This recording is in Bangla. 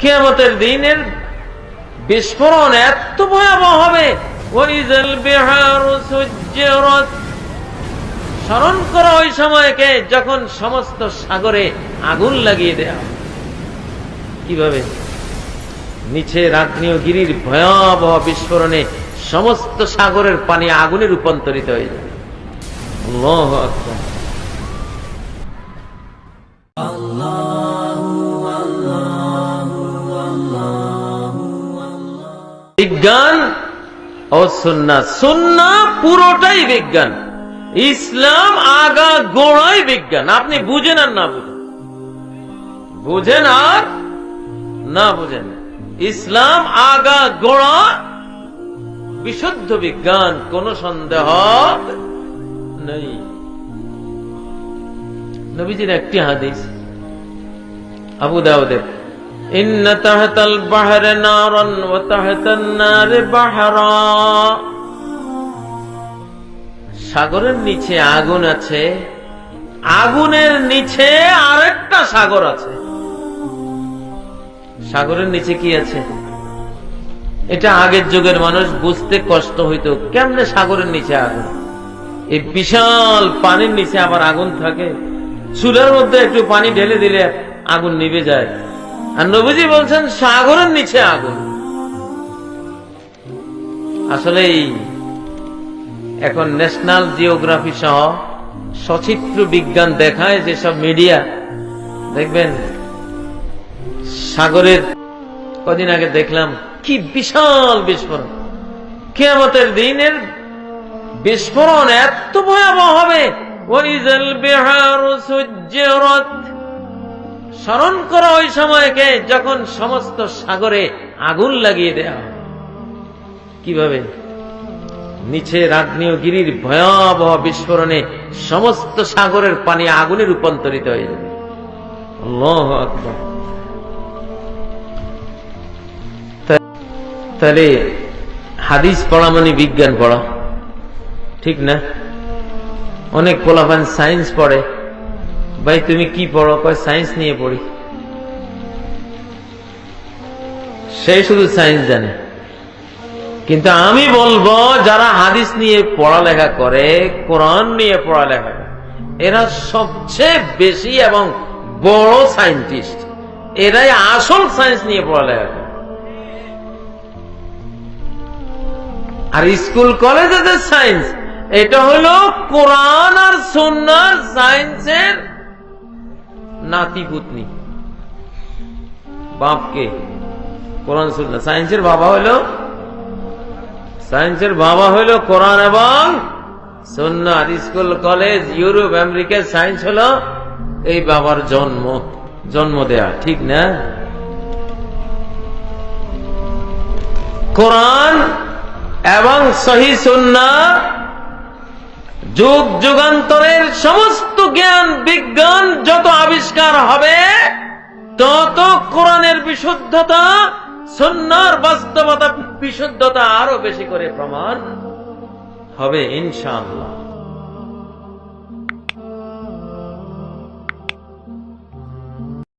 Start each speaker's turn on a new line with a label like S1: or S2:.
S1: কেয়ামতের দিনের বিস্ফোরণ এত ভয়াবহ হবে। স্মরণ করো ওই সময়কে যখন সমস্ত সাগরে আগুন লাগিয়ে দেয়া। কীভাবে? নিচে রাগ্নেয়গিরির ভয়াবহ বিস্ফোরণে সমস্ত সাগরের পানি আগুনে রূপান্তরিত হয়ে যাবে। বিজ্ঞান ও সুন্না। সুন্না পুরোটাই বিজ্ঞান। ইসলাম আগা গোড়াই বিজ্ঞান। আপনি বুঝেন আর না বুঝেন? বুঝেন আর না বুঝেন? ইসলাম আগা গোড়া বিশুদ্ধ বিজ্ঞান। কোন সন্দেহ নেই। নবীজির একটি হাদিস, আবু দাউদের। বাহরে নারন ও তাহতান নারে বাহরা। সাগরের নিচে আগুন আছে, আগুনের নিচে আরেকটা সাগর আছে। সাগরের নিচে কি আছে? এটা আগের যুগের মানুষ বুঝতে কষ্ট হইতো, কেমনে সাগরের নিচে আগুন? এই বিশাল পানির নিচে আবার আগুন থাকে। চুলার মধ্যে একটু পানি ঢেলে দিলে আগুন নিভে যায়। আর নবীজি বলছেন, সাগরের নিচে আগুন। আসলে এখন ন্যাশনাল জিওগ্রাফি সহ সচিত্র বিজ্ঞান দেখায় যেসব মিডিয়া, দেখবেন, সাগরের কদিন আগে দেখলাম কি বিশাল বিস্ফোরণ। কেয়ামতের দিনের বিস্ফোরণ এত ভয়াবহ হবে। ওইজাল বিহারু সুজ্জিরাত। স্মরণ করো ওই সময়কে যখন সমস্ত সাগরে আগুন লাগিয়ে দেয়া কীভাবে? নিচে রাগ্নেয়গিরির ভয়াবহ বিস্ফোরণে সমস্ত সাগরের পানি আগুনে রূপান্তরিত হয়ে যাবে। তাহলে হাদিস পড়া মানে বিজ্ঞান পড়া। ঠিক না? অনেক পোলাপান সায়েন্স পড়ে। ভাই, তুমি কি পড়ো? কয়, সায়েন্স নিয়ে পড়ি। সে শুধু সায়েন্স জানে। কিন্তু আমি বলব, যারা হাদিস নিয়ে পড়ালেখা করে, কোরআন নিয়ে পড়ালেখা করে, এরা সবচেয়ে বেশি এবং বড় সায়েন্টিস্ট। এরাই আসল সায়েন্স নিয়ে পড়ালেখা করে। আর স্কুল কলেজে সায়েন্স, এটা হলো কোরআন আর সুন্নার সায়েন্সের নাতি পুতনি বাপকে। কোরআন সুন্না সায়েন্সের বাবা হলো সায়েন্সের বাবা হলো কোরআন এবং সুন্নাত স্কুল, কলেজ, ইউরোপ আমেরিকার সায়েন্স হলো এই বাবার জন্ম জন্ম দেয়া। ঠিক না? কোরআন এবং সহি সুন্না যুগ যুগান্তরের সমস্ত জ্ঞান, বিজ্ঞান যত আবিষ্কার হবে, তত কোরআনের বিশুদ্ধতা সন্ন্যার বাস্তবতা, বিশুদ্ধতা আরও বেশি করে প্রমাণ হবে, ইনশাআল্লাহ।